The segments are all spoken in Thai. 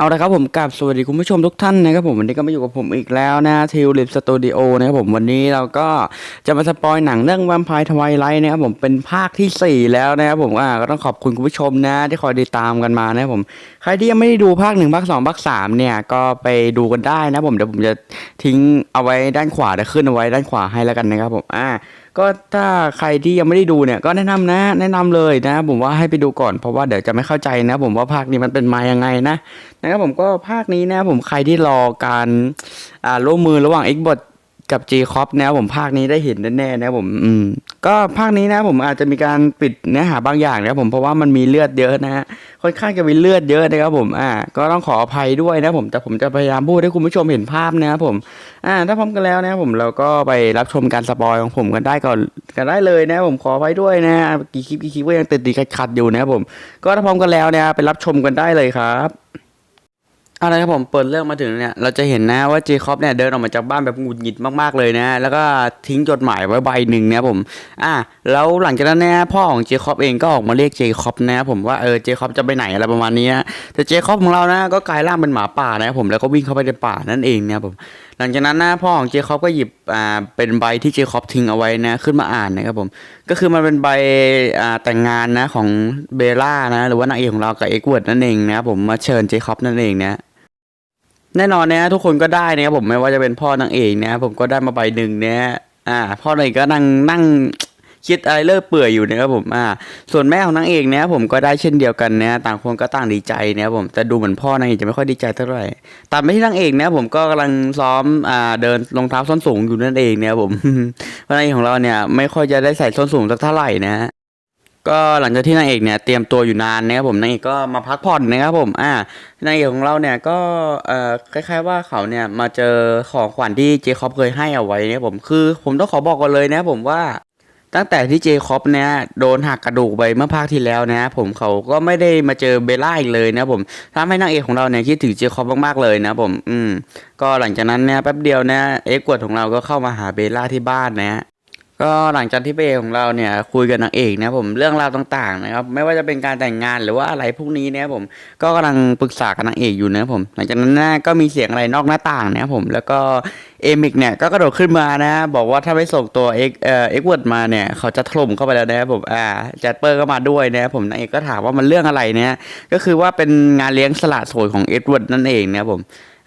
เอาละครับผมกลับสวัสดีคุณผู้ชมทุกท่านนะครับผมวันนี้ก็มาอยู่กับผมอีกแล้วนะทิวลิปสตูดิโอนะครับผมวันนี้เราก็จะมาสปอยหนังเรื่องวัมพายทวายไลท์นะครับผมเป็นภาคที่ 4 แล้วนะครับผมอ่าก็ต้องขอบคุณคุณผู้ชมนะ ที่คอยติดตามกันมานะครับผมใครที่ยังไม่ได้ดูภาคหนึ่งภาคสองภาคสามเนี่ยก็ไปดูกันได้นะผมเดี๋ยวผมจะทิ้งเอาไว้ด้านขวาเดี๋ยวขึ้นเอาไว้ด้านขวาให้แล้วกันนะครับผมอ่า ก็ถ้าใครที่ยังไม่ได้ดูเนี่ยก็แนะนำนะ แนะนำเลยนะ ผมว่าให้ไปดูก่อนเพราะว่าเดี๋ยวจะไม่เข้าใจนะ ผมว่าภาคนี้มันเป็นมายังไงนะนะครับผมก็ภาคนี้นะ ผมใครที่รอการอ่าร่วมมือระหว่าง Xbox กับ J c o p นะผมภาคนี้ได้เห็นแน่ๆนะผมอืมก็ภาคนี้นะผมอาจจะมีการปิดเนื้อหาบางอย่างนะผมเพราะว่ามันมีเลือดเยอะนะฮะค่อนข้างจะมีเลือดเยอะนะครับผมอ่าก็ต้องขออภัยด้วยนะผมแต่ผมจะพยายามพูดให้คุณผู้ชมเห็นภาพนะครับผมอ่าถ้าพร้อมกันแล้วนะผมเราก็ไปรับชมการสปอยของผมกันได้ก่อนกันได้เลยนะผมขอไปด้วยนะกี่คลิปกี่คลิปก็ยังติดติดขัดๆอยู่นะผมก็ถ้าพร้อมกันแล้วเนี่ยไปรับชมกันได้เลยครับ อะไรครับผมเปิดเรื่องมาถึงเนี่ยเราจะเห็นนะว่าเจคอบเนี่ยเดินออกมาจากบ้านแบบหงุดหงิดมากๆเลยนะ แล้วก็ทิ้งจดหมายไว้ใบหนึ่งนะผมอ่าแล้วหลังจากนั้นเนี่ยพ่อของเจคอบเองก็ออกมาเรียกเจคอบนะผมว่าเออเจคอบจะไปไหนอะไรประมาณนี้แต่เจคอบของเรานะก็กลายร่างเป็นหมาป่านะผมแล้วก็วิ่งเข้าไปในป่านั่นเองนะผมหลังจากนั้นนะพ่อของเจคอบก็หยิบอ่าเป็นใบที่เจคอบทิ้งเอาไว้นะขึ้นมาอ่านนะครับผมก็คือมันเป็นใบอ่าแต่งงานนะของเบลล่านะหรือว่านางเอกของเรากับเอ็กเวิร์ดนั่นเองนะผมมาเชิญเจคอบนั่นเองนะ แน่นอนนะทุกคนก็ได้นะครับผมไม่ว่าจะเป็นพ่อนางเอกนะผมก็ได้มาใบหนึ่งเนี่ยอ่า พ่อนางเอกก็นั่งนั่งคิดอะไรเลิกเปื่อยอยู่นะครับผมอ่า ส่วนแม่ของนางเอกเนี่ยผมก็ได้เช่นเดียวกันนะต่างคนก็ต่างดีใจนะครับผมแต่ดูเหมือนพ่อนางเอกจะไม่ค่อยดีใจเท่าไหร่ตามไปที่นางเอกเนี่ยผมก็กำลังซ้อมอ่าเดินรองเท้าส้นสูงอยู่นั่นเองเนี่ยผมเพราะนางเอกของเราเนี่ยไม่ค่อยจะได้ใส่ส้นสูงสักเท่าไหร่นะ ก็หลังจากที่นางเอกเนี่ยเตรียมตัวอยู่นานนะครับผมนางเอกก็มาพักผ่อนนะครับผมอ่านางเอกของเราเนี่ยก็เอ่อคล้ายๆว่าเขาเนี่ยมาเจอของขวัญที่เจคอบเคยให้เอาไว้นะครับผมคือผมต้องขอบอกก่อนเลยนะครับผมว่าตั้งแต่ที่เจคอบเนี่ยโดนหักกระดูกไปเมื่อภาคที่แล้วนะผมเขาก็ไม่ได้มาเจอเบล่าอีกเลยนะผมทำให้นางเอกของเราเนี่ยคิดถึงเจคอบมากๆเลยนะผมอืมก็หลังจากนั้นเนี่ยแป๊บเดียวนะเอ็กวดของเราก็เข้ามาหาเบล่าที่บ้านนะ ก็หลังจากที่พระเอกของเราเนี่ยคุยกับนางเอกนะผมเรื่องราวต่างๆนะครับไม่ว่าจะเป็นการแต่งงานหรือว่าอะไรพวกนี้นะครับผมก็กำลังปรึกษากับนางเอกอยู่นะผม หลังจากนั้นนะก็มีเสียงอะไรนอกหน้าต่างนะผมแล้วก็เอมิกเนี่ยก็กระโดดขึ้นมานะบอกว่าถ้าไม่ส่งตัวเอ็กเอ่อเอ็กเวิร์ดมาเนี่ยเขาจะถล่มเข้าไปแล้วนะครับผมอ่าแจดเปอร์ก็มาด้วยนะผมนางเอกก็ถามว่ามันเรื่องอะไรเนี่ยก็คือว่าเป็นงานเลี้ยงสละโสดของเอ็ดเวิร์ดนั่นเองนะผม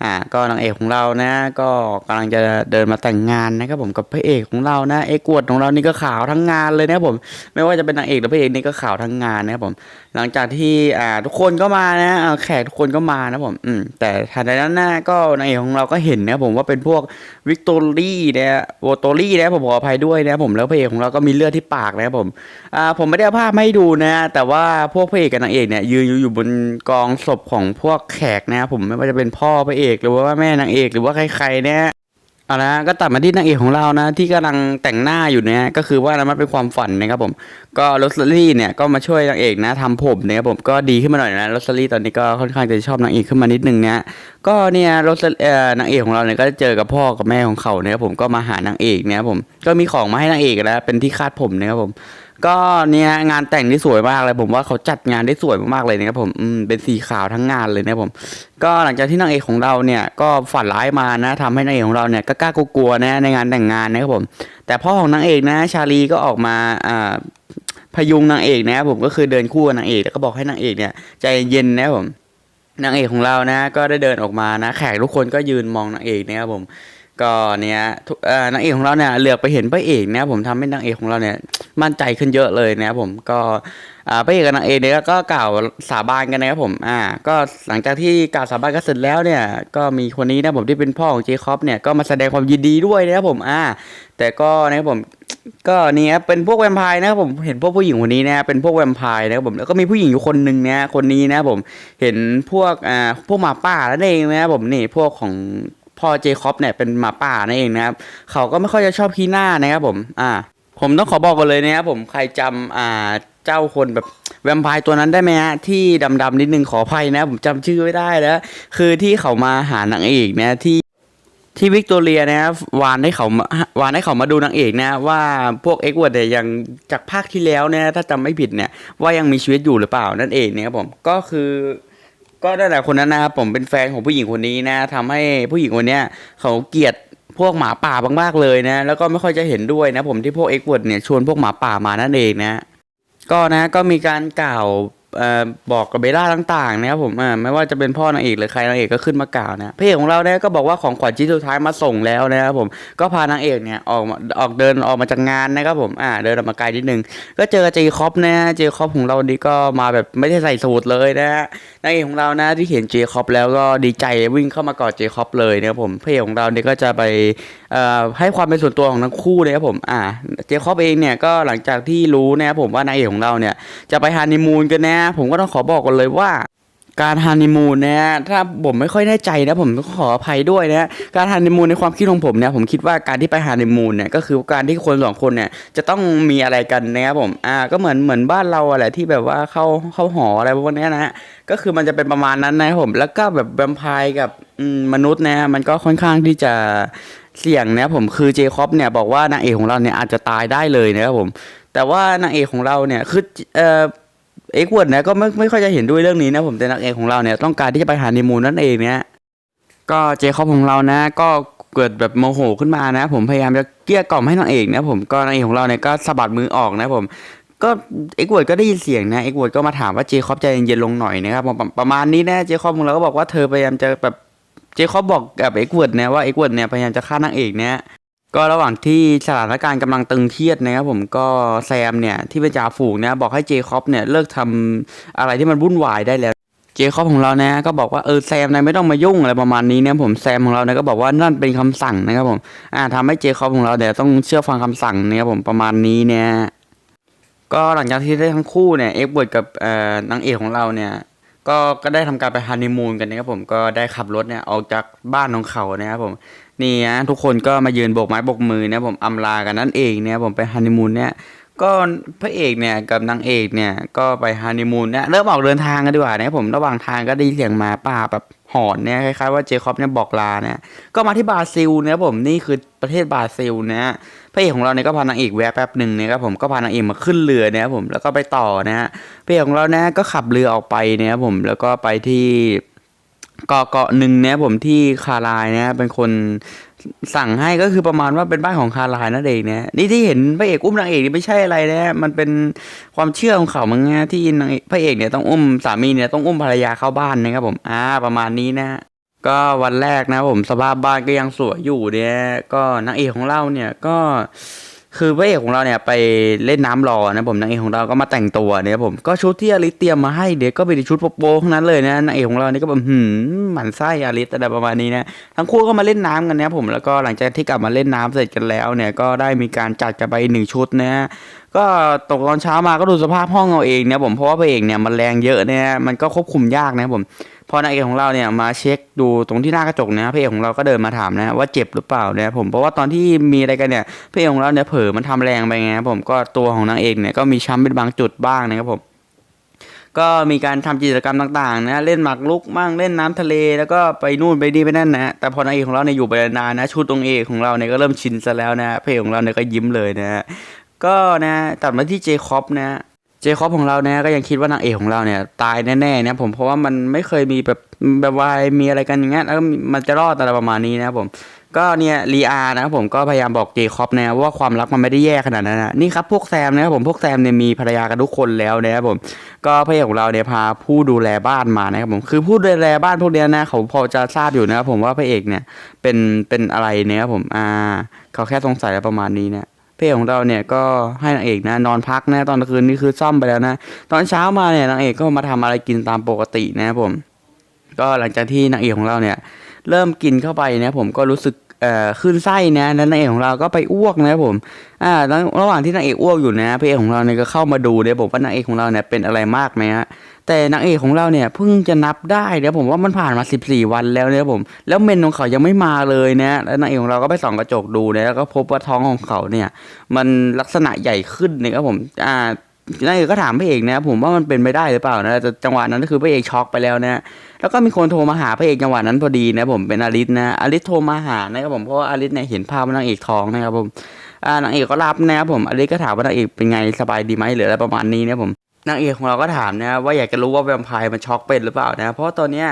อ่าก็นางเอกของเรานะ ก็กำลังจะเดินมาแต่งงานนะครับผมกับพระเอกของเรานะเอกวดของเรานี่ก็ขาวทั้งงานเลยนะครับผม ไม่ว่าจะเป็นนางเอกหรือพระเอกนี่ก็ขาวทั้งงานนะครับผม หลังจากที่อ่าทุกคนก็มานะแขกทุกคนก็มานะผมอืมแต่ทันใดนั้นนะก็นางเอกของเราก็เห็นนะครับผมว่าเป็นพวกวิกตอรี่นะโวตอรี่นะผมขออภัยด้วยนะครับผมแล้วพระเอกของเราก็มีเลือดที่ปากนะครับผมอ่าผมไม่ได้เอาภาพมาให้ดูนะ แต่ว่าพวกพระเอกกับนางเอกเนี่ยยืนอยู่อยู่บนกองศพของพวกแขกนะครับผมไม่ว่าจะเป็นพ่อพระเอกหรือว่าแม่นางเอกหรือว่าใครๆเนี่ยเอาละก็ตัดมาที่นางเอกของเรานะ ที่กำลังแต่งหน้าอยู่เนี่ยก็คือว่านะมันเป็นความฝันนะครับผม ก็โรสลี่เนี่ยก็มาช่วยนางเอกนะทำผมเนี่ยผมก็ดีขึ้นมาหน่อยนะโรสลี่ตอนนี้ก็ค่อนข้างจะชอบนางเอกขึ้นมานิดนึงเนี่ยก็เนี่ยโรสเอ่อนางเอกของเราเนี่ยก็เจอกับพ่อกับแม่ของเขาเนี่ยครับผมก็มาหานางเอกเนี่ยผมก็มีของมาให้นางเอกแล้วเป็นที่คาดผมนะครับผม ก็เนี่ยงานแต่งที่สวยมากเลย ผมว่าเขาจัดงานได้สวยมากๆเลยนะครับผมอืมเป็นสีขาวทั้งงานเลยนะผม ก็หลังจากที่นางเอกของเราเนี่ยก็ฝันร้ายมานะทำให้นางเอกของเราเนี่ยก็กล้ากลัวๆนะในงานแต่งงานนะครับผม แต่พ่อของนางเอกนะ ชาลีก็ออกมาอ่าพยุงนางเอกนะครับผมก็คือเดินคู่กับนางเอกแล้วก็บอกให้นางเอกเนี่ยใจเย็นนะครับผมนางเอกของเรานะก็ได้เดินออกมานะ แขกทุกคนก็ยืนมองนางเอกนะครับผม ก็เนี่ยทุกเอ่อนางเอกของเราเนี่ยเหลือบไปเห็นพระเอกนะครับผมทำให้นางเอกของเราเนี่ยมั่นใจขึ้นเยอะเลยนะครับผมก็พระเอกกับนางเอกเนี่ยก็กล่าวสาบานกันนะครับผมอ่าก็หลังจากที่กล่าวสาบานกันเสร็จแล้วเนี่ยก็มีคนนี้นะผมที่เป็นพ่อของเจคอบเนี่ยก็มาแสดงความยินดีด้วยนะครับผมอ่าแต่ก็นะครับผมก็เนี่ยเป็นพวกแวมไพร์นะครับผมเห็นพวกผู้หญิงคนนี้นะเป็นพวกแวมไพร์นะครับผมแล้วก็มีผู้หญิงอยู่คนหนึ่งเนี่ยคนนี้นะผมเห็นพวกอ่าพวกหมาป่านั่นเองนะครับผมนี่พวกของ พ่อเจคอบเนี่ยเป็นหมาป่านั่นเองนะครับเขาก็ไม่ค่อยจะชอบขี้หน้านะครับผมอ่าผมต้องขอบอกกันเลยนะครับผมใครจำอ่าเจ้าคนแบบแวมไพร์ตัวนั้นได้ไหมฮะที่ดำๆนิดนึงขออภัยนะ ผมจำชื่อไม่ได้แล้ว คือที่เขามาหานางเอกนะที่ที่วิกตอเรียนะครับวานให้เขามาวานให้เขามาดูนางเอกนะว่าพวกเอ็กวอร์ดเนี่ยยังจากภาคที่แล้วเนี่ยถ้าจำไม่ผิดเนี่ยว่ายังมีชีวิตอยู่หรือเปล่านั่นเองนะครับผมก็คือ ก็ได้หละคนนั้นนะครับผมเป็นแฟนของผู้หญิงคนนี้นะทำให้ผู้หญิงคนเนี้ยเขาเกลียดพวกหมาป่ามากๆเลยนะ แล้วก็ไม่ค่อยจะเห็นด้วยนะผมที่พวกเอ็กเวิร์ดเนี่ยชวนพวกหมาป่ามานั่นเองนะ ก็นะก็มีการกล่าว บอกกับเบลล่าต่างๆนะครับผมไม่ว่าจะเป็นพ่อนางเอกหรือใครนางเอกก็ขึ้นมากล่าวนะพระเอกของเราเนี่ยก็บอกว่าของขวัญชิ้นสุดท้ายมาส่งแล้วนะครับผมก็พานางเอกเนี่ยออกมาออกเดินออกมาจากงานนะครับผมอ่าเดินออกมาไกลนิดนึงก็เจอเจคอบนะเจคอบของเรานี่ก็มาแบบไม่ได้ใส่สูทเลยนะฮะนางเอกของเรานะที่เห็นเจคอบแล้วก็ดีใจวิ่งเข้ามากอดเจคอบเลยนะครับผมพระเอกของเราเนี่ยก็จะไป ให้ความเป็นส่วนตัวของทั้งคู่นะครับผมอ่าเจคอบเองเนี่ยก็หลังจากที่รู้นะครับผมว่านางเอกของเราเนี่ยจะไปฮันนีมูนกันนะ ผมก็ต้องขอบอกกันเลยว่าการฮันนีมูนเนี่ยถ้าผมไม่ค่อยแน่ใจนะผมก็ขออภัยด้วยนะการฮันนีมูนในความคิดของผมเนี่ยผมคิดว่าการที่ไปฮันนีมูนเนี่ยก็คือการที่คนสองคนเนี่ยจะต้องมีอะไรกันนะครับผมอ่าก็เหมือนเหมือนบ้านเราอะไรที่แบบว่าเข้าเข้าหออะไรพวกนี้นะก็คือมันจะเป็นประมาณนั้นนะครับผมแล้วก็แบบแวมไพร์กับมนุษย์นะมันก็ค่อนข้างที่จะ เสี่ยงนะผมคือเจคอบเนี่ยบอกว่านางเอกของเราเนี่ยอาจจะตายได้เลยนะครับผมแต่ว่านางเอกของเราเนี่ยคือเอ่อเอ็กเวิร์ดเนี่ยก็ไม่ไม่ค่อยจะเห็นด้วยเรื่องนี้นะผมแต่นางเอกของเราเนี่ยต้องการที่จะไปหาในมูนนั่นเองเนี่ยก็เจคอบของเรานะ ก็เกิดแบบโมโหขึ้นมานะ ผมพยายามจะเกลี้ยกล่อมให้นางเอกนะผมก็นางเอกของเราเนี่ยก็สะบัดมือออกนะผมก็เอ็กเวิร์ดก็ได้ยินเสียงนะเอ็กเวิร์ดก็มาถามว่าเจคอบใจเย็นๆลงหน่อยนะครับผมประมาณนี้นะเจคอบของเราก็บอกว่าเธอพยายามจะแบบ เจคอบบอกกับเอ็กเวิร์ดนะว่าเอ็กเวิร์ดเนี่ยพยายามจะฆ่านางเอกเนี่ยก็ระหว่างที่สถานการณ์กำลังตึงเครียดนะครับผมก็แซมเนี่ยที่เป็นจ่าฝูงนะบอกให้เจคอบเนี่ยเลิกทำอะไรที่มันวุ่นวายได้แล้วเจคอบของเรานะก็บอกว่าเออแซมนายไม่ต้องมายุ่งอะไรประมาณนี้นะผมแซมของเราเนี่ยก็บอกว่านั่นเป็นคำสั่งนะครับผมอ่าทำให้เจคอบของเราเนี่ยต้องเชื่อฟังคำสั่งนะครับผมประมาณนี้เนี่ยก็หลังจากที่ได้ทั้งคู่เนี่ยเอ็กเวิร์ดกับเอ่อนางเอกของเราเนี่ย ก็ก็ได้ทำการไปฮันนีมูนกันนะครับผมก็ได้ขับรถเนี่ยออกจากบ้านของเขานะครับผมนี่นะทุกคนก็มายืนโบกไม้โบกมือนะผมอำลากันนั่นเองเนี่ยผมไปฮันนีมูนเนี่ยก็พระเอกเนี่ยกับนางเอกเนี่ยก็ไปฮันนีมูนเนี่ยเริ่มออกเดินทางกันดีกว่านะครับผมระหว่างทางก็ได้เสียงหมาป่าแบบ หอนเนี่ยคล้ายๆว่าเจคอบเนี่ยบอกลาเนี่ยก็มาที่บราซิลนะครับผมนี่คือประเทศบราซิลนะฮะพระเอกของเราเนี่ยก็พานางเอกแวะแป๊บหนึ่งนะครับผมก็พานางเอกมาขึ้นเรือนะครับผมแล้วก็ไปต่อนะฮะพระเอกของเราเนี่ยก็ขับเรือออกไปนะครับผมแล้วก็ไปที่เกาะเกาะหนึ่งเนี่ยผมที่คารายนะเป็นคน สั่งให้ก็คือประมาณว่าเป็นบ้านของคาลายนั่นเองเนี่ยนี่ที่เห็นพระเอกอุ้มนางเอกนี่ไม่ใช่อะไรนะมันเป็นความเชื่อของเขามั้งนะที่นางเอกพระเอกเนี่ยต้องอุ้มสามีเนี่ยต้องอุ้มภรรยาเข้าบ้านนะครับผมอ่าประมาณนี้นะก็วันแรกนะผมสภาพบ้านก็ยังสวยอยู่เนี่ยก็นางเอกของเราเนี่ยก็ คือพระเอกของเราเนี่ยไปเล่นน้ำรอนะผมนางเอกของเราก็มาแต่งตัวเนี่ยผมก็ชุดที่อลิเตรียมมาให้เดี๋ยวก็เป็นชุดโป๊ะๆทั้งนั้นเลยนะนางเอกของเรานี่ก็แบบหืมหมันไส้อลิสอะไรประมาณนี้นะทั้งคู่ก็มาเล่นน้ำกันนะผมแล้วก็หลังจากที่กลับมาเล่นน้ำเสร็จกันแล้วเนี่ยก็ได้มีการจัดกันไปหนึ่งชุดนะก็ตกตอนเช้ามาก็ดูสภาพห้องเอาเองเนี่ยผมเพราะว่าพระเอกเนี่ยมันแรงเยอะเนี่ยมันก็ควบคุมยากนะผม พอนางเอกของเราเนี่ยมาเช็คดูตรงที่หน้ากระจกนะพระเอกของเราก็เดินมาถามนะว่าเจ็บหรือเปล่านี่ยผมเพราะว่าตอนที่มีอะไรกันเนี่ยพระเอกของเราเนี่ยเผลอมันทำแรงไปไงผมก็ตัวของนางเอกเนี่ยก็มีช้ำเป็นบางจุดบ้างนะครับผมก็มีการทำกิจกรรมต่างๆนะเล่นหมากรุกบ้างเล่นน้ำทะเลแล้วก็ไปนู่นไปนี่ไปนั่นนะแต่พอนางเอกของเราเนี่ยอยู่ไปนานนะชุดตรงเอกของเราเนี่ยก็เริ่มชินซะแล้วนะพระเอกของเราเนี่ยก็ยิ้มเลยนะก็นะตัดมาที่เจคอบนะ เจคอบของเราเนี่ยก็ยังคิดว่านางเอกของเราเนี่ย ตายแน่ๆนะผมเพราะว่ามันไม่เคยมีแบบแบบวายมีอะไรกันอย่างเงี้ยแล้วมันจะรอดอะไรประมาณนี้นะครับผมก็เนี่ยลีอานะครับผมก็พยายามบอกเจคอบนะว่าความรักมันไม่ได้แย่ขนาดนั้นนะนี่ครับพวกแซมนะครับผมพวกแซมเนี่ยมีภรรยากันทุกคนแล้วนะครับผมก็พระเอกของเราเนี่ยพาผู้ดูแลบ้านมานะครับผมคือผู้ดูแลบ้านพวกเนี้ยนะเขาพอจะทราบอยู่นะครับผมว่าพระเอกเนี่ยเป็นเป็นอะไรนี่ยครับผมอ่าเขาแค่สงสัยอะไรประมาณนี้เนี่ย เพลงของเราเนี่ยก็ให้นางเอกนะนอนพักนะตอนกลางคืนนี่คือซ่อมไปแล้วนะ ตอนเช้ามาเนี่ยนางเอกก็มาทำอะไรกินตามปกตินะครับผม ก็หลังจากที่นางเอกของเราเนี่ย เริ่มกินเข้าไปนะผมก็รู้สึกเอ่อขึ้นไส้นะแล้วนางเอกของเราก็ไปอ้วกนะครับผมอ่าแล้วระหว่างที่นางเอกอ้วกอยู่นะพระเอกของเราเนี่ยก็เข้ามาดูเนี่ยผมว่านางเอกของเราเนี่ยเป็นอะไรมากไหมฮะ แต่นางเอกของเราเนี่ยเพิ่งจะนับได้เนี่ยผมว่ามันผ่านมา 14 วันแล้วเนี่ยผม แล้วเมนของเขายังไม่มาเลยนะแล้วนางเอกของเราก็ไปส่องกระจกดูนะแล้วก็พบว่าท้องของเขาเนี่ย มันลักษณะใหญ่ขึ้นนะครับผมอ่านางเอกก็ถามพระเอกนะผมว่ามันเป็นไปได้หรือเปล่านะแต่จังหวะนั้นก็คือพระเอกช็อกไปแล้วนะแล้วก็มีคนโทรมาหาพระเอกจังหวะนั้นพอดีนะผมเป็นอาริสนะอาริสโทรมาหานะครับผมเพราะว่าอาริสเนี่ยเห็นภาพนางเอกท้องนะครับผมอ่านางเอกก็รับนะครับผมอาริสก็ถามว่านางเอกเป็นไงสบายดีไหมหรืออะไรประมาณนี้นะผม นางเอกของเราก็ถามนะว่าอยากจะรู้ว่าแวมไพร์มันช็อกเป็นหรือเปล่านะ เพราะตอนเนี้ย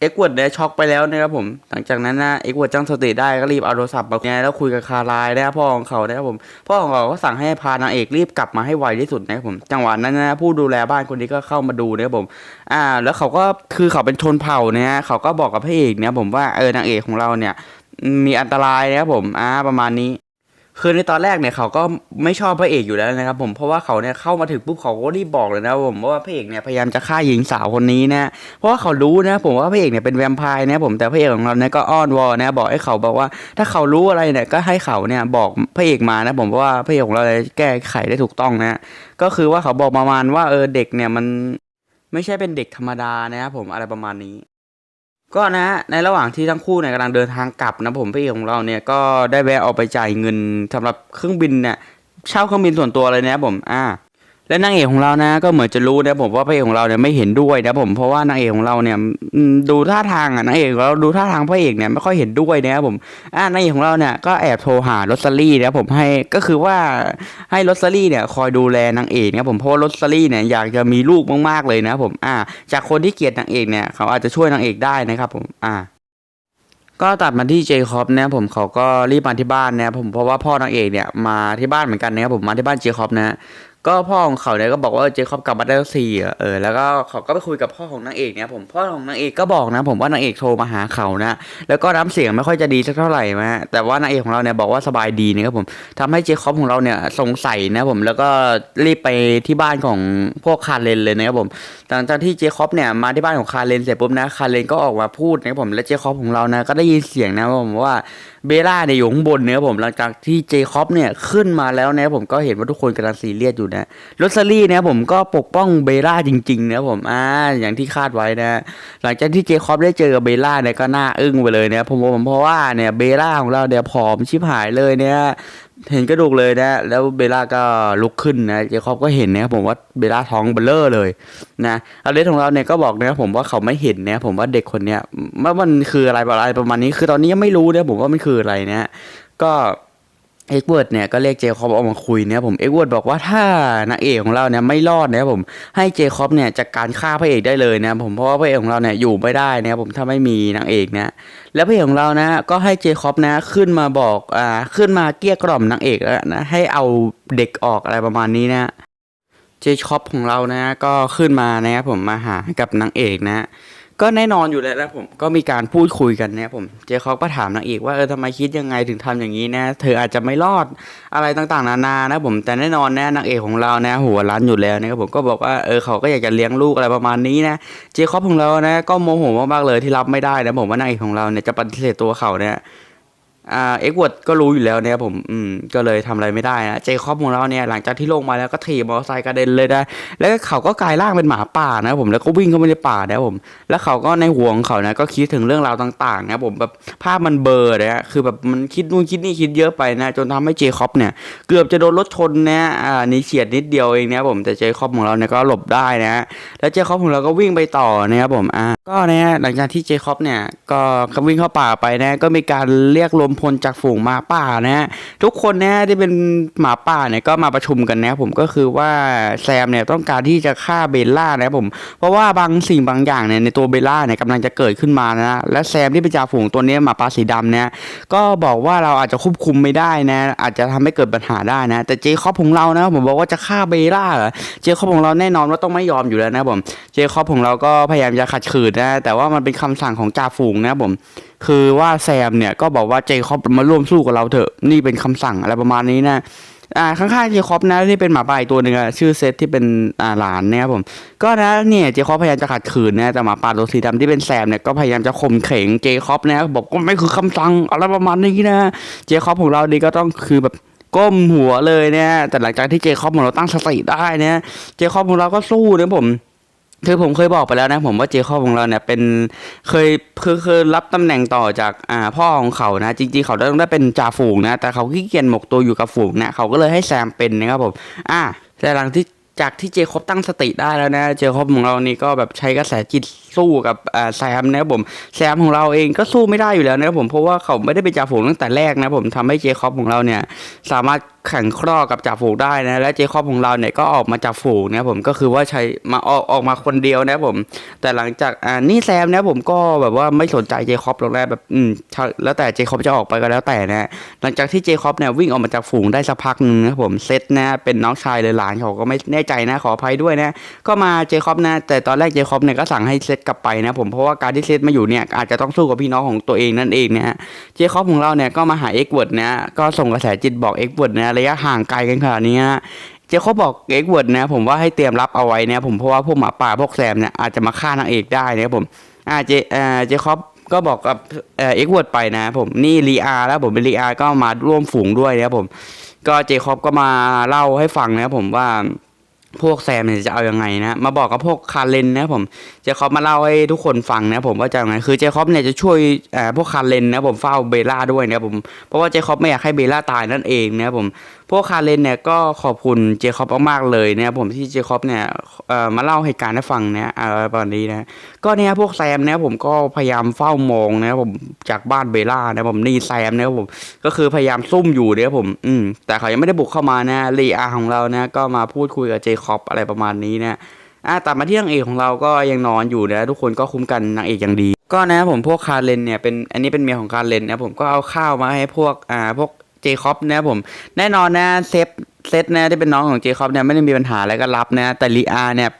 เอ็กวดเนี่ยช็อกไปแล้วนะครับผม หลังจากนั้นนะเอ็กวดจังสติได้ก็รีบเอาโทรศัพท์มาเนี่ยแล้วคุยกับคาไลน์นะพ่อของเขานะครับผม พ่อของเขาก็สั่งให้พานางเอกรีบกลับมาให้ไวที่สุดนะครับผม จังหวะนั้นนะผู้ดูแลบ้านคนนี้ก็เข้ามาดูนะครับผม อ่า แล้วเขาก็คือเขาเป็นชนเผ่าเนี่ยเขาก็บอกกับพระเอกเนี่ยผมว่าเออนางเอกของเราเนี่ยมีอันตรายนะครับผม อ่า ประมาณนี้ คือในตอนแรกเนี่ยเขาก็ไม่ชอบพระเอกอยู่แล้วนะครับ ผมเพราะว่าเขาเนี่ยเข้ามาถึงปุ๊บเขาก็รีบบอกเลยนะผมว่าพระเอกเนี่ยพยายามจะฆ่าหญิงสาวคนนี้นะเพราะว่าเขารู้นะ ผมว่าพระเอกเนี่ยเป็นแวมไพร์นะผมแต่พระเอกของเราเนี่ยก็อ้อนวอนนะบอกให้เขาบอกว่าถ้าเขารู้อะไรเนี่ยก็ให้เขาเนี่ยบอกพระเอกมานะ ผมเพราะว่าพระเอกของเราเนี่ยแก้ไขได้ถูกต้องนะก็คือว่าเขาบอกประมาณว่าเออเด็กเนี่ยมันไม่ใช่เป็นเด็กธรรมดานะครับผมอะไรประมาณนี้ ก็นะในระหว่างที่ทั้งคู่เนี่ยกำลังเดินทางกลับนะผมพี่เอกของเราเนี่ยก็ได้แวะออกไปจ่ายเงินสำหรับเครื่องบินเนี่ยเช่าเครื่องบินส่วนตัวเลยนะผมอ่า และนางเอกของเรานะ ก็เหมือนจะรู้นะผมว่าพระเอกของเราเนี่ยไม่เห็นด้วยนะผมเพราะว่านางเอกของเราเนี่ยดูท่าทางอะนางเอกเราดูท่าทางพระเอกเนี่ยไม่ค่อยเห็นด้วยนะครับผมอ่านางเอกของเราเนี่ยก็แอบโทรหาโรสลี่นะผมให้ก็คือว่าให้โรสลี่เนี่ยคอยดูแลนางเอกนะผมเพราะว่าโรสลี่เนี่ยอยากจะมีลูกมากๆเลยนะผมอ่า จากคนที่เกลียดนางเอกเนี่ยเขาอาจจะช่วยนางเอกได้นะครับผมอ่าก็ตัดมาที่เจคอบนะผมเขาก็รีบมาที่บ้านนะผมเพราะว่าพ่อนางเอกเนี่ยมาที่บ้านเหมือนกันนะครับผมมาที่บ้านเจคอบนะ ก็พ่อของเขาเนี่ยก็บอกว่าเจคอบกลับมาได้แล้วสี่เออแล้วก็เขาก็ไปคุยกับพ่อของนางเอกเนี่ยผมพ่อของนางเอกก็บอกนะ ผมว่านางเอกโทรมาหาเขานะแล้วก็น้ำเสียงไม่ค่อยจะดีสักเท่าไหร่นะแต่ว่านางเอกของเราเนี่ยบอกว่าสบายดีนะครับผมทำให้เจคอบของเราเนี่ยสงสัยนะผมแล้วก็รีบไปที่บ้านของพวกคาร์เลนเลยนะครับผมหลังจากที่เจคอบเนี่ยมาที่บ้านของคาร์เลนเสร็จปุ๊บนะคาร์เลนก็ออกมาพูดนะครับผมและเจคอบของเรานะก็ได้ยินเสียงนะผมว่าเบล่าเนี่ยอยู่ข้างบนเนี่ยผมหลังจากที่เจคอบเนี่ยขึ้นมาแล้วนะผมก็เห็นว่าทุกคนกำลังซีเรียสอยู่นะโรสลี่เนี่ยผมก็ปกป้องเบล่าจริงๆนะผมอ่าอย่างที่คาดไว้นะ หลังจากที่เจคอบได้เจอกับเบล่าเนี่ยก็น่าอึ้งไปเลยนะผมผมเพราะว่าเนี่ยเบล่าของเราเนี่ยผอมชิบหายเลยเนี่ยเห็นกระดูกเลยนะ แล้วเบล่าก็ลุกขึ้นนะเจคอบก็เห็นนะครับผมว่าเบลล่าท้องเบลเลอร์เลยนะอเลสของเราเนี่ยก็บอกนะครับผมว่าเขาไม่เห็นนะผมว่าเด็กคนเนี้ยว่ามันคืออะไรอะไรประมาณนี้ คือตอนนี้ยังไม่รู้นะผมว่ามันคืออะไรนะก็ เอ็กเวิร์ดเนี่ยก็เรียกเจคอบออกมาคุยเนี่ยผมเอ็กเวิร์ดบอกว่าถ้านางเอกของเราเนี่ยไม่รอดนะครับผมให้เจคอบเนี่ยจัดการฆ่าพระเอกได้เลยนะผมเพราะว่าพระเอกของเราเนี่ยอยู่ไม่ได้นะครับผมถ้าไม่มีนางเอกนะแล้วพระเอกของเรานะก็ให้เจคอบนะขึ้นมาบอกอ่าขึ้นมาเกลี้ยกล่อมนางเอกแล้วนะให้เอาเด็กออกอะไรประมาณนี้นะเจคอบของเรานะก็ขึ้นมานะครับผมมาหากับนางเอกนะ ก็แน่นอนอยู่แล้วนะผมก็มีการพูดคุยกันนะผมเจคอกก็ถามนางเอกว่าเออทำไมคิดยังไงถึงทำอย่างนี้นะเธออาจจะไม่รอดอะไรต่างๆ นานานะผมแต่แน่นอนนะนางเอกของเรานะหัวร้านอยู่แล้วนะครับผมก็บอกว่าเออเขาก็อยากจะเลี้ยงลูกอะไรประมาณนี้นะเจคอบของเรานะก็โมโหมากๆเลยที่รับไม่ได้นะผมว่านางเอกของเราเนี่ยจะปฏิเสธตัวเขาเนี่ย อ่าเอ็กวอร์ดก็รู้อยู่แล้วเนี่ยผมอืมก็เลยทำอะไรไม่ได้นะเจคอบของเราเนี่ยหลังจากที่ลงมาแล้วก็ถีบมอเตอร์ไซค์กระเด็นเลยนะแล้วเขาก็กลายร่างเป็นหมาป่านะผมแล้วก็วิ่งเข้าไปในป่านะผม แล้วเขาก็ในหัวของเขานะก็คิดถึงเรื่องราวต่างๆนะผมแบบภาพมันเบลอร์นะคือแบบมันคิดนู่นคิดนี่คิดเยอะไปนะจนทำให้เจคอบเนี่ยเกือบจะโดนรถชนนะอ่านี่เฉียดนิดเดียวเองนะผมแต่เจคอบของเราเนี่ยก็หลบได้นะแล้วเจคอบของเราก็วิ่งไปต่อนะครับผมอ่าก็เนี่ยหลังจากที่เจคอบเนี่ยก็วิ่งเข้าป่าไปนะก็มีการเรียกรวมพลจากฝูงหมาป่านะทุกคนเนี่ยที่เป็นหมาป่าเนี่ยก็มาประชุมกันนะผมก็คือว่าแซมเนี่ยต้องการที่จะฆ่าเบลล่านะผมเพราะว่าบางสิ่งบางอย่างเนี่ยในตัวเบลล่าเนี่ยกำลังจะเกิดขึ้นมานะและแซมที่เป็นจ่าฝูงตัวนี้หมาป่าสีดำเนี่ยก็บอกว่าเราอาจจะควบคุมไม่ได้นะ อาจจะทำให้เกิดปัญหาได้นะ แต่เจคอบของเรานะผมบอกว่าจะฆ่าเบล่าเหรอเจคอบของเราแน่นอนว่าต้องไม่ยอมอยู่แล้วนะผมเจคอบของเราก็พยายามจะขัดขืนนะแต่ว่ามันเป็นคำสั่งของจ่าฝูงนะผมคือว่าแซมเนี่ยก็บอกว่าเจคอบมาร่วมสู้กับเราเถอะนี่เป็นคำสั่งอะไรประมาณนี้นะอ่าข้างๆเจคอบนะที่เป็นหมาป่าอีกตัวหนึ่งอะชื่อเซตที่เป็นอ่าหลานเนี่ยครับผมก็นะเนี่ยเจคอบพยายามจะขัดขืนนะแต่หมาป่าตัวสีดำที่เป็นแซมเนี่ยก็พยายามจะข่มเข่งเจคอบนะบอกว่าไม่คือคำสั่งอะไรประมาณนี้นะเจคอบของเราดีก็ต้องคือแบบก้มหัวเลยเนี่ยแต่หลังจากที่เจคอบของเราตั้งสติได้เนี่ยเจคอบของเราก็สู้นะผม คือผมเคยบอกไปแล้วนะผมว่าเจคอบของเราเนี่ยเป็นเคยคือเคยรับตำแหน่งต่อจากอ่าพ่อของเขานะ จริงๆเขาต้องได้เป็นจ่าฝูงนะ แต่เขาขี้เกียจหมกตัวอยู่กับฝูงนะเขาก็เลยให้แซมเป็นนะครับผมอ่าแต่หลังที่จากที่เจคอบตั้งสติได้แล้วนะ เจคอบของเรานี่ก็แบบใช้กระแสจิตสู้กับแซมนะครับผมแซมของเราเองก็สู้ไม่ได้อยู่แล้วนะครับผมเพราะว่าเขาไม่ได้เป็นจ่าฝูงตั้งแต่แรกนะผมทำให้เจคอบของเราเนี่ย สามารถแข่งครอกับจ่าฝูงได้นะและเจคอบของเราเนี่ยก็ออกมาจากฝูงนะผมก็คือว่าใช้มาออกออกมาคนเดียวนะผม แต่หลังจากอ่านี่แซมนะผมก็แบบว่าไม่สนใจเจคอบหรอกนะแบบอืมแล้วแต่เจคอบจะออกไปก็แล้วแต่นะหลังจากที่เจคอบเนี่ยวิ่งออกมาจากฝูงได้สักพักหนึงนะผมเซตนะเป็นน้องชายเลยหลานเขาก็ไม่แน่ใจนะขออภัยด้วยนะก็มาเจคอบนะ แต่ตอนแรกเจคอบเนี่ยก็สั่งให้เซตกลับไปนะผมเพราะว่าการที่เซตมาอยู่เนี่ยอาจจะต้องสู้กับพี่น้องของตัวเองนั่นเองนะเจคอบของเราเนี่ยก็มาหาเอ็กเวิร์ดนะก็ส่งกระแสจิตบอกเอ็กเวิร์ดนะระยะห่างไกลกันขนาดนี้ฮะเจคอบบอกเอ็กเวิร์ดนะผมว่าให้เตรียมรับเอาไว้นะผมเพราะว่าพวกหมาป่าพวกแซมเนี่ยอาจจะมาฆ่านางเอกได้นะผมอ่าเจเอ่อเจคอบก็บอกกับเอ็กเวิร์ดไปนะผมนี่ลีอาแล้วผมเป็นลีอาก็มาร่วมฝูงด้วยนะครับผม ก็เจคอบก็มาเล่าให้ฟังนะครับผมว่าพวกแซมเนี่ยจะเอายังไงนะ มาบอกกับพวกคาร์เลนนะผม จคอบมาเล่าให้ทุกคนฟังนะผมว่าจะยังไงคือเจคอบเนี่ยจะช่วยเอ่อพวกคาร์เลนนะผมเฝ้าเบล่าด้วยนะผมเพราะว่าเจคอบไม่อยากให้เบล่าตายนั่นเองนะผมพวกคาร์เลนเนี่ยก็ขอบคุณเจคอบมากๆเลยนะผมที่เจคอบเนี่ยเอ่อมาเล่าเหตุการณ์ให้ฟังนะอะไรประมาณนี้นะก็เนี่ยพวกแซมนะผมก็พยายามเฝ้ามองนะผมจากบ้านเบล่านะผมนี่แซมนะผมก็คือพยายามซุ่มอยู่เนี่ยผมอืมแต่เขายังไม่ได้บุกเข้ามานะลีอาของเรานะก็มาพูดคุยกับเจคอบอะไรประมาณนี้นะ อ่าตัดมาที่นางเอกของเราก็ยังนอนอยู่นะทุกคนก็คุ้มกันนางเอกอย่างดี ก็นะผมพวกคาร์เลนเนี่ยเป็นอันนี้เป็นเมียของคาร์เลนนะผมก็เอาข้าวมาให้พวกอ่าพวกเจคอบนะผมแน่นอนนะเซฟเซตนะที่เป็นน้องของเจคอบเนี่ยไม่ได้มีปัญหาอะไรก็รับนะ แต่ลีอาเนี่ย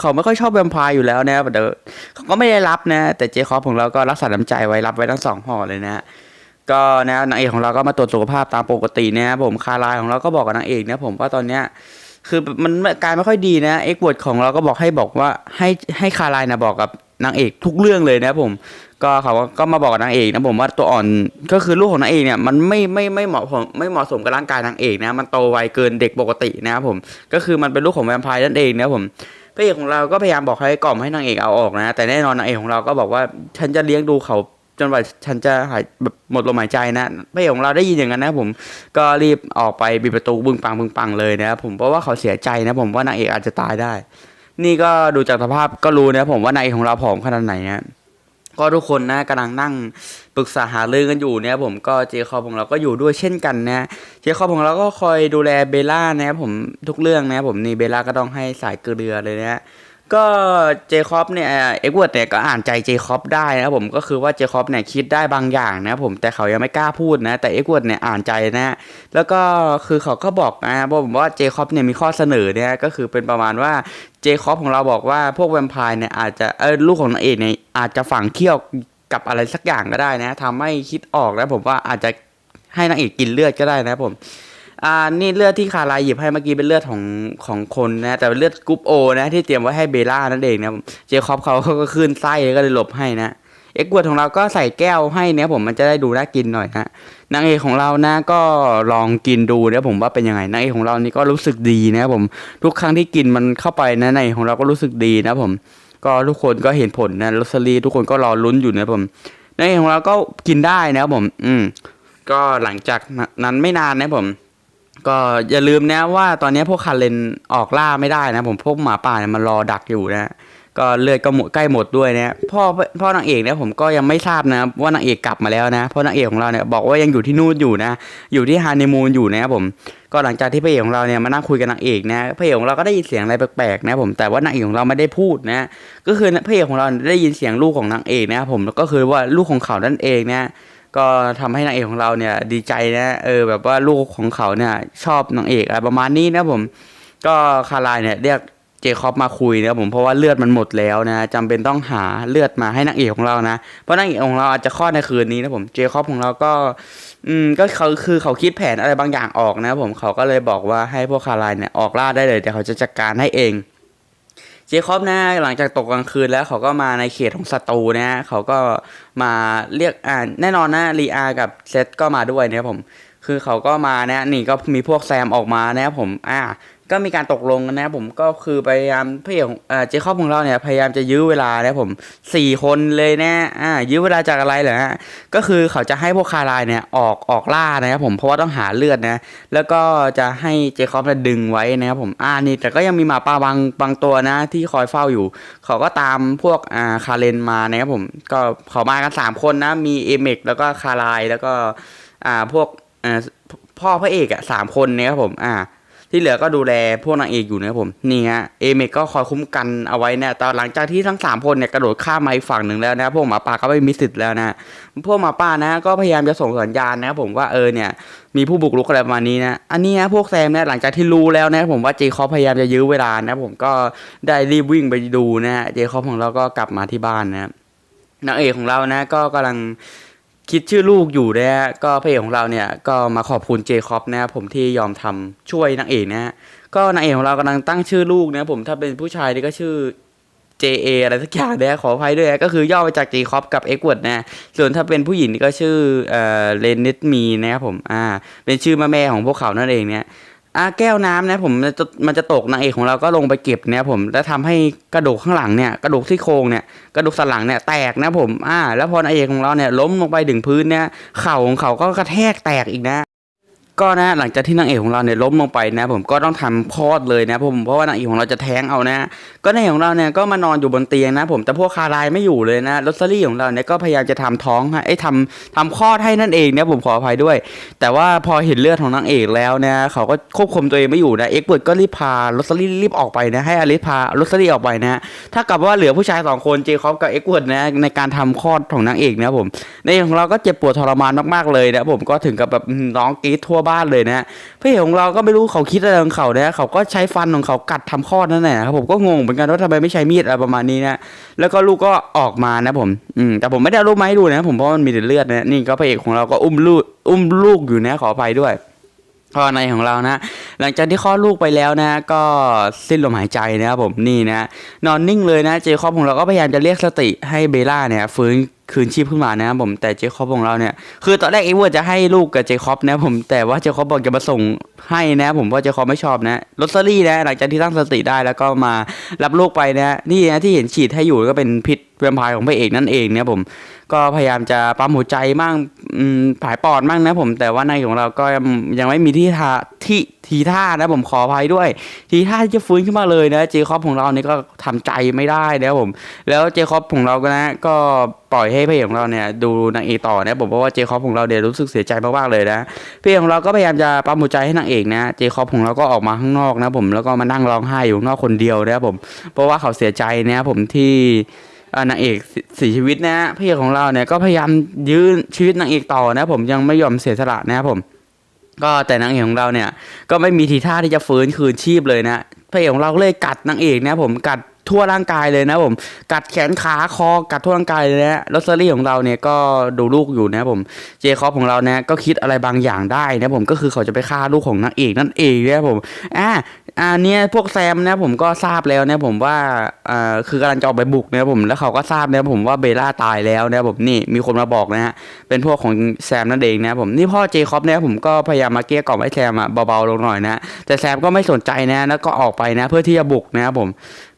เขาไม่ค่อยชอบแวมพร์อยู่แล้วนะเดี๋ยวเขาก็ไม่ได้รับนะ แต่เจคอบของเราก็รักษาน้ำใจไว้รับไว้ทั้งสองห่อเลยนะก็นะนางเอกของเราก็มาตรวจสุขภาพตามปกตินี่ยผมคาไลน์ของเราก็บอกกับนางเอกนะผมว่าตอนเนี้ย คือมันการไม่ค่อยดีนะเอ็กบวดของเราก็บอกให้บอกว่าให้ให้คาไลน์นะบอกกับนางเอกทุกเรื่องเลยนะผม ก็เขาก็มาบอกกับนางเอกนะผมว่าตัวอ่อนก็คือลูกของนางเอกเนี่ยมันไม่ไม่ไม่เหมาะผมไม่เหมาะสมกับร่างกายนางเอกนะ มันโตไวเกินเด็กปกตินะครับผม ก็คือมันเป็นลูกของแวมไพร์นั่นเองนะครับผมพระเอกของเราก็พยายามบอกให้กล่อมให้นางเอกเอาออกนะ แต่แน่นอนนางเอกของเราก็บอกว่าฉันจะเลี้ยงดูเขา จนกว่าฉันจะหายแบบหมดลมหายใจนะพระเอกของเราได้ยินอย่างนั้นนะผมก็รีบออกไปปิดประตูบึ้งปังบึ้งปังเลยนะครับผมเพราะว่าเขาเสียใจนะผมว่านางเอกอาจจะตายได้ นี่ก็ดูจากสภาพก็รู้นะผมว่านางเอกของเราผอมขนาดไหนนะก็ทุกคนนะกำลังนั่งปรึกษาหารือกันอยู่เนี่ยผมก็เจคอบของเราก็อยู่ด้วยเช่นกันนะเจคอบของเราก็คอยดูแลเบลล่านะผมทุกเรื่องนะผมนี่เบลล่าก็ต้องให้สายเกลือเลยนะ ก็เจคอบเนี่ยเอ็กเวิร์ดเนี่ยก็อ่านใจเจคอบได้นะผมก็คือว่าเจคอบเนี่ยคิดได้บางอย่างนะผมแต่เขายังไม่กล้าพูดนะ แต่เอ็กเวิร์ดเนี่ยอ่านใจนะแล้วก็คือเขาก็บอกนะว่าผมว่าเจคอบเนี่ยมีข้อเสนอเนี่ยก็คือเป็นประมาณว่าเจคอบของเราบอกว่าพวกแวมไพร์เนี่ยอาจจะเออลูกของนางเอกเนี่ยอาจจะฝังเขี้ยวกับอะไรสักอย่างก็ได้นะทำให้คิดออกนะผมว่าอาจจะให้นางเอกกินเลือดก็ได้นะผม อ่านี่เลือดที่คาราหยิบให้เมื่อกี้เป็นเลือดของของคนนะ แต่เป็นเลือดกรุ๊ปโอนะที่เตรียมไว้ให้เบลล่านั่นเองนะเจคอบเขาเขาก็ขึ้นไส้ก็เลยหลบให้นะเอ็กวดของเราก็ใส่แก้วให้เนี่ยผมมันจะได้ดูน่ากินหน่อยนะนางเอกของเรานะก็ลองกินดูนะผมว่าเป็นยังไงนางเอกของเรานี่ก็รู้สึกดีนะผมทุกครั้งที่กินมันเข้าไปนะในของเราก็รู้สึกดีนะผม ก็ทุกคนก็เห็นผลนะลอสซารีทุกคนก็รอลุ้นอยู่นะผมนางเอกของเราก็กินได้นะผม อืมก็หลังจากนั้นไม่นานนะผม ก็อย่าลืมนะว่าตอนนี้พวกคาเลนออกล่าไม่ได้นะ ผมพวกหมาป่าเนี่ยมันรอดักอยู่นะก็เลือดก็หมดใกล้หมดด้วยนะพ่อพ่อนางเอกเนี่ยผมก็ยังไม่ทราบนะว่านางเอกกลับมาแล้วนะเพราะนางเอกของเราเนี่ยบอกว่ายังอยู่ที่นู่นอยู่นะ อยู่ที่ฮานีมูนอยู่นะครับผมก็หลังจากที่พระเอกของเราเนี่ยมานั่งคุยกับนางเอกนะพระเอกของเราก็ได้ยินเสียงอะไรแปลกๆนะผมแต่ว่านางเอกของเราไม่ได้พูดนะก็คือพระเอกของเราได้ยินเสียงลูกของนางเอกนะครับผมก็คือว่าลูกของเขานั่นเองนะ ก็ทำให้นางเอกของเราเนี่ยดีใจนะเออแบบว่าลูกของเขาเนี่ยชอบนางเอกอะไรประมาณนี้นะผม ก็คารายเนี่ยเรียกเจคอบมาคุยนะผมเพราะว่าเลือดมันหมดแล้วนะจำเป็นต้องหาเลือดมาให้นางเอกของเรานะเพราะนางเอกของเราอาจจะคลอดในคืนนี้นะผมเจคอบของเราก็ อืมก็เขาคือเขาคิดแผนอะไรบางอย่างออกนะผมเขาก็เลยบอกว่าให้พวกคารายเนี่ยออกล่าได้เลยเดี๋ยวเขาจะจัดการให้เอง เจคอบนะหลังจากตกกลางคืนแล้วเขาก็มาในเขตของศัตรูนะฮะเขาก็มาเรียกอ่าแน่นอนนะรีอากับเซตก็มาด้วยนะครับผม คือเขาก็มานะนี่ก็มีพวกแซมออกมานะครับผมอ่า ก็มีการตกลงกันนะครับผมก็คือพยายามพระเอกของเอ่อเจคอบของเราเนี่ยพยายามจะยื้อเวลานะผมสี่คนเลยนะอ่ายื้อเวลาจากอะไรเหรอฮะก็คือเขาจะให้พวกคาร์ไลน์เนี่ยออกออกล่านะครับผมเพราะว่าต้องหาเลือดนะแล้วก็จะให้เจคอบเนี่ยดึงไว้นะครับผมอ่านี่แต่ก็ยังมีหมาป่าบางบางตัวนะ ที่คอยเฝ้าอยู่ เขาก็ตามพวกอ่าคาเลนมานะครับผมก็เขามากันสามคนนะมีเอเมกแล้วก็คาร์ไลน์แล้วก็อ่าพวกอ่าพ่อพระเอกอะสามคนเนี่ยครับผมอ่า ที่เหลือก็ดูแลพวกนางเอกอยู่นะครับผมนี่ฮะเอเมกก็คอยคุ้มกันเอาไว้นี่ยแต่หลังจากที่ทั้งสามคนเนี่ยกระโดดข้ามมาอีกฝั่งหนึ่งแล้วนะพวกหมาป่าก็ไม่มีสิทธิ์แล้วนะพวกหมาป่านะก็พยายามจะส่งสัญญาณนะครับผมว่าเออเนี่ยมีผู้บุกรุกอะไรประมาณนี้นะอันนี้นะพวกแซมเนี่ยหลังจากที่รู้แล้วนะผมว่าเจคอบพยายามจะยื้อเวลานะผมก็ได้รีบวิ่งไปดูนะฮะเจคอบของเราก็กลับมาที่บ้านนะนางเอกของเรานะก็กำลัง คิดชื่อลูกอยู่นะฮะก็พระเอกของเราเนี่ยก็มาขอบคุณเจคอบนะครับผมที่ยอมทำช่วยนางเอกนะฮะก็นางเอกของเรากำลังตั้งชื่อลูกนะผมถ้าเป็นผู้ชายนี่ก็ชื่อ JA อะไรสักอย่างนะขออภัยด้วยนะก็คือย่อมาจากเจคอบกับเอ็กวิร์ดนะส่วนถ้าเป็นผู้หญิงนี่ก็ชื่อเอ่อเลนนิตมีนะครับผมอ่าเป็นชื่อแม่แม่ของพวกเขานั่นเองเนี่ย อาแก้วน้ำนะผมมันจะมันจะตกนางเอกของเราก็ลงไปเก็บนะครับผมแล้วทำให้กระดูกข้างหลังเนี่ยกระดูกที่โครงเนี่ยกระดูกสันหลังเนี่ยแตกนะผมอ่าแล้วพอนางเอกของเราเนี่ยล้มลงไปถึงพื้นเนี่ยเข่าของเขาก็กระแทกแตกอีกนะ ก็นะหลังจากที่นางเอกของเราเนี่ยล้มลงไปนะ ผมก็ต้องทำคลอดเลยนะผมเพราะว่านางเอกของเราจะแท้งเอานะ ก็นางเอกของเราเนี่ยก็มานอนอยู่บนเตียงนะ ผมแต่พวกคารายไม่อยู่เลยนะลอตเตอรี่ของเราเนี่ยก็พยายามจะทำท้องให้ไอ้ทำทำคลอดให้นั่นเองนะผมขออภัยด้วย แต่ว่าพอเห็นเลือดของนางเอกแล้วเนี่ยเขาก็ควบคุมตัวเองไม่อยู่นะเอ็กเบิร์ดก็รีบพาลอตเตอรี่รีบออกไปนะให้อลิสพาลอตเตอรี่ออกไปนะถ้ากับว่าเหลือผู้ชายสองคนเจคอบกับเอ็กเบิร์ดนะในการทำคลอดของนางเอกนะผมในเอกของเราก็เจ็บปวดทรมานมากๆเลยนะผมก็ถึงกับแบบอืมร้องกรี๊ดทั่วบ้านเลยนะพี่เอกของเราก็ไม่รู้เขาคิดอะไรของเขาเนี่ยเขาก็ใช้ฟันของเขากัดทำคลอดนั่นแหละครับผมก็งงเหมือนกันว่าทำไมไม่ใช้มีดอะไรประมาณนี้นะแล้วก็ลูกก็ออกมานะผมอืมแต่ผมไม่ได้รูปมาให้ดูนะผมเพราะมันมีแต่เลือดนะนี่ก็พระเอกของเราก็อุ้มลูกอุ้มลูกอยู่นะขออภัยด้วย พ่อในของเรานะ หลังจากที่คลอดลูกไปแล้วนะ ก็สิ้นลมหายใจนะครับผมนี่นะ นอนนิ่งเลยนะเจคอบของเราก็พยายามจะเรียกสติให้เบล่าเนี่ยฟื้นคืนชีพขึ้นมานะครับผมแต่เจคอบของเราเนี่ยคือตอนแรกเอเวอร์จะให้ลูกกับเจคอบนะผมแต่ว่าเจคอบบอกจะมาส่งให้นะผมว่าเจคอบไม่ชอบนะลอตเตอรี่นะหลังจากที่ตั้งสติได้แล้วก็มารับลูกไปนะนี่นะที่เห็นฉีดให้อยู่ก็เป็นพิษ แวมไพร์ของพระเอกนั่นเองเนะผมก็พยายามจะปั๊มหัวใจมั่งผายปอดมั่งนะผมแต่ว่าในของเราก็ยังไม่มีที่ท่าที่ทีท่านะผมขออภัยด้วย ทีท่าที่จะฟื้นขึ้นมาเลยนะเจคอบของเราเนี่ยก็ทำใจไม่ได้นะผม แล้วเจคอบของเราก็นะ ก็ปล่อยให้พระเอกของเราเนี่ยดูนางเอกต่อนะผมเพราะว่าเจคอบของเราเนี่ยรู้สึกเสียใจมากๆเลยนะพระเอกของเราก็พยายามจะปั๊มหัวใจให้นางเอกนะเจคอบของเราก็ออกมาข้างนอกนะผมแล้วก็มานั่งร้องไห้อยู่นอกคนเดียวนะผมเพราะว่าเขาเสียใจนะผมที่ นางเอกเสียชีวิตนะฮะพระเอกของเราเนี่ยก็พยายามยื้อชีวิตนางเอกต่อนะผมยังไม่ยอมเสียสละนะครับผม ก็แต่นางเอกของเราเนี่ยก็ไม่มีทีท่าที่จะฟื้นคืนชีพเลยนะพระเอกของเราเลยกัดนางเอกนะผมกัด ทั่วร่างกายเลยนะผม กัดแขนขาคอกัดทั่วร่างกายเลยนะลอตเตอรี่ของเราเนี่ยก็ดูลูกอยู่นะผมเจคอบของเราเนี่ยก็คิดอะไรบางอย่างได้นะผมก็คือเขาจะไปฆ่าลูกของนางเอกนั่นเองนะผมอ่าอ่าเนี่ยพวกแซมนะผมก็ทราบแล้วนะผมว่าอ่าคือกำลังจะออกไปบุกนะผมแล้วเขาก็ทราบนะผมว่าเบล่าตายแล้วนะผมนี่มีคนมาบอกนะฮะเป็นพวกของแซมนั่นเองนะผมนี่พ่อเจคอบเนี่ยผมก็พยายามมาเกลี้ยกล่อมให้แซมอะเบาๆลงหน่อยนะแต่แซมก็ไม่สนใจนะแล้วก็ออกไปนะ เพื่อที่จะบุกนะครับผม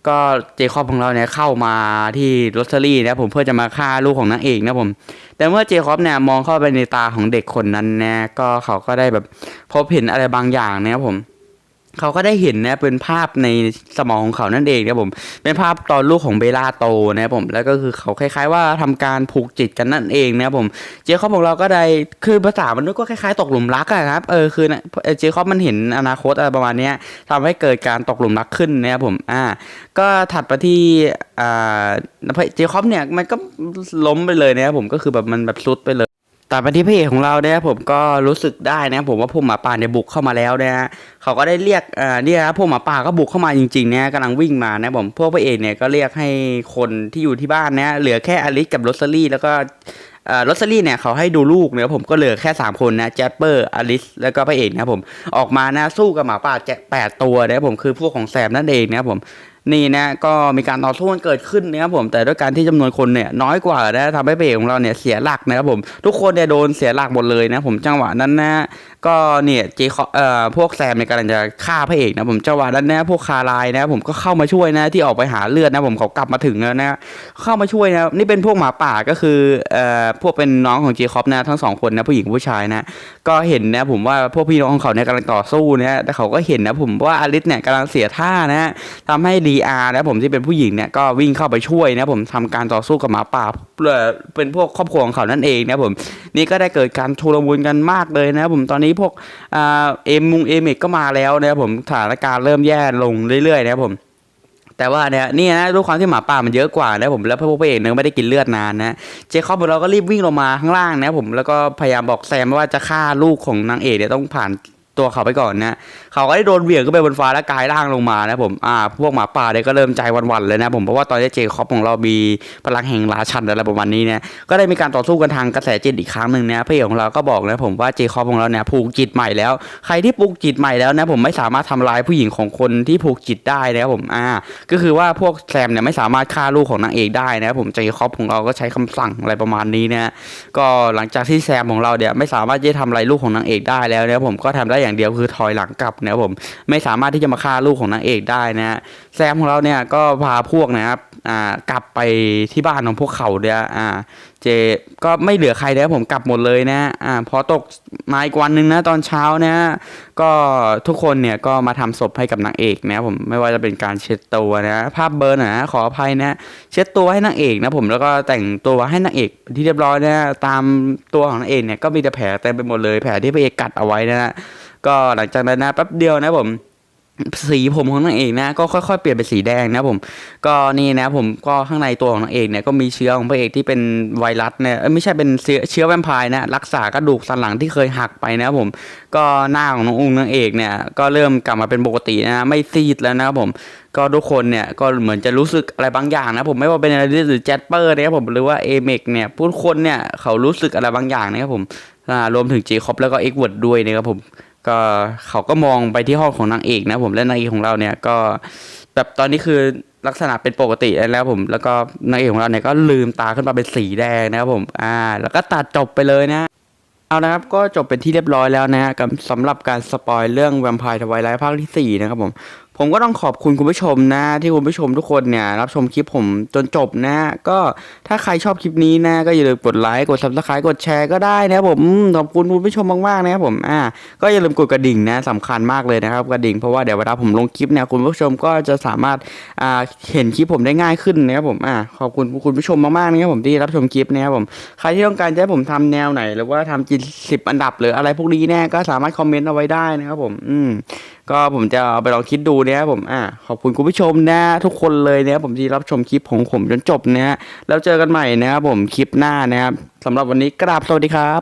ก็เจคอบของเราเนี่ยเข้ามาที่ลอตเตอรี่นะผมเพื่อจะมาฆ่าลูกของนางเอกนะผม แต่เมื่อเจคอบเนี่ยมองเข้าไปในตาของเด็กคนนั้นนะก็เขาก็ได้แบบพบเห็นอะไรบางอย่างนะครับผม เขาก็ได้เห็นนะเป็นภาพในสมองของเขานั่นเองนะครับผมเป็นภาพตอนลูกของเบลาโตนะครับผมแล้วก็คือเขาคล้าย ๆ ว่าทำการผูกจิตกันนั่นเองนะครับผมเจคอบของเราก็ได้คือภาษามันก็คล้ายๆ ตกหลุมรักอะครับเออคือนะเจคอบมันเห็นอนาคตอะไรประมาณนี้ยทำให้เกิดการตกหลุมรักขึ้นนะครับผมอ่าก็ถัดไปที่อ่าเจคอบเนี่ยมันก็ล้มไปเลยนะครับผมก็คือแบบมันแบบซุดไปเลย แต่ไปที่พระเอกของเราเนี่ยผมก็รู้สึกได้นะผมว่าพวกหมาป่าเนี่ยบุกเข้ามาแล้วนะฮะเขาก็ได้เรียกอ่าเนี่ยนะพวกหมาป่าก็บุกเข้ามาจริงๆเนี่ยกำลังวิ่งมานะผมพวกพระเอกเนี่ยก็เรียกให้คนที่อยู่ที่บ้านเนี่ยเหลือแค่อลิสกับโรสลี่แล้วก็อ่าโรสลี่เนี่ยเขาให้ดูลูกเนี่ยผมก็เหลือแค่สามคนนะแจสเปอร์อลิสแล้วก็พระเอกนะครับผมออกมานะสู้กับหมาป่าแจแปดตัวนะผมคือพวกของแซมนั่นเองนะผมนี่นะก็มีการต่อสู้กันเกิดขึ้นนะครับผมแต่ด้วยการที่จำนวนคนเนี่ยน้อยกว่านะทำให้พระเอกของเราเนี่ยเสียหลักนะครับผมทุกคนเนี่ยโดนเสียหลักหมดเลยนะผมจังหวะนั้นนะก็เนี่ยเจคอเอ่อพวกแซมเนี่ยกำลังจะฆ่าพระเอกนะผมจังหวะนั้นนะพวกคาร์ไลน์นะผมก็เข้ามาช่วยนะที่ออกไปหาเลือดนะผมเขากลับมาถึงแล้วนะเข้ามาช่วยนะนี่เป็นพวกหมาป่าก็คือเอ่อพวกเป็นน้องของเจคอบนะทั้งสองคนนะผู้หญิงผู้ชายนะก็เห็นนะผมว่าพวกพี่น้องของเขาเนี่ยกำลังต่อสู้นะแต่เขาก็เห็นนะผมว่าอลิสเนี่ยกำลังเสียท่านะทำให้ดีอาร์นะผมที่เป็นผู้หญิงเนี่ยก็วิ่งเข้าไปช่วยนะผมทำการต่อสู้กับหมาป่าเอ่อเป็นพวกครอบครัวของเขานั่นเองนะผมนี่ก็ได้เกิดการชุลมุนกันมากเลยนะผมตอนนี้พวกเอ็มมุงเอเมกก็มาแล้วนะผมสถานการณ์เริ่มแย่ลงเรื่อยๆนะผม แต่ว่าเนี่ยนี่นะด้วยความที่หมาป่ามันเยอะกว่านะผมแล้วพวกพระเอกเนี่ยไม่ได้กินเลือดนานนะเจคอบของเราก็รีบวิ่งลงมาข้างล่างนะผมแล้วก็พยายามบอกแซมว่าจะฆ่าลูกของนางเอกเนี่ยต้องผ่านตัวเขาไปก่อนนะเขาก็ได้โดนเหวี่ยงขึ้นไปบนฟ้าแล้วกลายร่างลงมานะผมอ่าพวกหมาป่าเนี่ยก็เริ่มใจวันๆเลยนะผมเพราะว่าตอนนี้เจคอบของเรามีพลังแห่งราชันอะไรประมาณนี้เนี่ยก็ได้มีการต่อสู้กันทางกระแสจิตอีกครั้งหนึ่งนะพระเอกของเราก็บอกนะผมว่าเจคอบของเราเนี่ยผูกจิตใหม่แล้ว ใครที่ผูกจิตใหม่แล้วนะผมไม่สามารถทำลายผู้หญิงของคนที่ผูกจิตได้นะครับผมอ่าก็คือว่าพวกแซมเนี่ยไม่สามารถฆ่าลูกของนางเอกได้นะครับผมเจคอบของเราก็ใช้คำสั่งอะไรประมาณนี้นะก็หลังจากที่แซมของเราเนี่ยไม่สามารถจะทำอะไรลูกของนางเอกได้แล้วนะครับผมก็ทำได้อย่างเดียวคือถอยหลังกลับนะครับผมไม่สามารถที่จะมาฆ่าลูกของนางเอกได้นะฮะแซมของเราเนี่ยก็พาพวกนะครับอ่ากลับไปที่บ้านของพวกเขาเนี่ยอ่าเจก็ไม่เหลือใครแล้วผมกลับหมดเลยนะอ่าพอตกมาอีกวันหนึ่งนะตอนเช้านะก็ทุกคนเนี่ยก็มาทำศพให้กับนางเอกนะผมไม่ว่าจะเป็นการเช็ดตัวนะภาพเบอร์นะขออภัยนะเช็ดตัวให้นางเอกนะผมแล้วก็แต่งตัวให้นางเอกที่เรียบร้อยนะตามตัวของนางเอกเนี่ยก็มีแต่แผลเต็มไปหมดเลยแผลที่พระเอกกัดเอาไว้นะ ก็หลังจากนั้นนะแป๊บเดียวนะผมสีผมของนางเอกนะก็ค่อยๆเปลี่ยนเป็นสีแดงนะผม ก็นี่นะผมก็ข้างในตัวของนางเอกเนี่ยก็มีเชื้อของพระเอกที่เป็นไวรัสเนี่ยไม่ใช่เป็นเชื้อเชื้อแวมไพร์นะรักษากระดูกสันหลังที่เคยหักไปนะผมก็หน้าของน้ององค์นางเอกเนี่ยก็เริ่มกลับมาเป็นปกตินะไม่ซีดแล้วนะครับผมก็ทุกคนเนี่ยก็เหมือนจะรู้สึกอะไรบางอย่างนะผมไม่ว่าเป็นอะไรหรือแจสเปอร์นะครับผมหรือว่าเอเมกเนี่ยผู้คนเนี่ยเขารู้สึกอะไรบางอย่างนะครับผมรวมถึงเจคอบแล้วก็เอ็กเวิร์ดด้วยนะครับผม ก็เขาก็มองไปที่ห้องของนางเอกนะผมและนางเอกของเราเนี่ยก็แบบตอนนี้คือลักษณะเป็นปกติแล้วผม แล้วก็นางเอกของเราเนี่ยก็ลืมตาขึ้นมาเป็นสีแดงนะครับผมอ่า แล้วก็ตัดจบไปเลยนะเอานะครับก็จบเป็นที่เรียบร้อยแล้วนะฮะสำหรับการสปอยเรื่องแวมไพร์ทวายไลท์ภาคที่ 4 นะครับผม ผมก็ต้องขอบคุณคุณผู้ชมนะ ที่คุณผู้ชมทุกคนเนี่ยรับชมคลิปผมจนจบนะ ก็ถ้าใครชอบคลิปนี้นะ ก็อย่าลืมกดไลค์กด subscribe กดแชร์ก็ได้นะครับผมขอบคุณคุณผู้ชมมากๆนะครับผมอ่าก็อย่าลืมกดกระดิ่งนะสำคัญมากเลยนะครับกระดิ่งเพราะว่าเดี๋ยวเวลาผมลงคลิปเนี่ยคุณผู้ชมก็จะสามารถอ่าเห็นคลิปผมได้ง่ายขึ้นนะครับผมอ่าขอบคุณคุณผู้ชมมากๆนะครับผมที่รับชมคลิปนะครับผมใครที่ต้องการจะให้ผมทำแนวไหน หรือว่าทำจิตสิบอันดับหรืออะไรพวกนี้เนี่ยก็สามารถคอมเมนต์เอาไว้ได้นะครับผมอืม ก็ผมจะเอาไปลองคิดดูนะครับผมอ่าขอบคุณคุณผู้ชมนะ ทุกคนเลยนะครับผมที่รับชมคลิปของผมจนจบนะฮะแล้วเจอกันใหม่นะครับผมคลิปหน้านะครับสำหรับวันนี้กราบสวัสดีครับ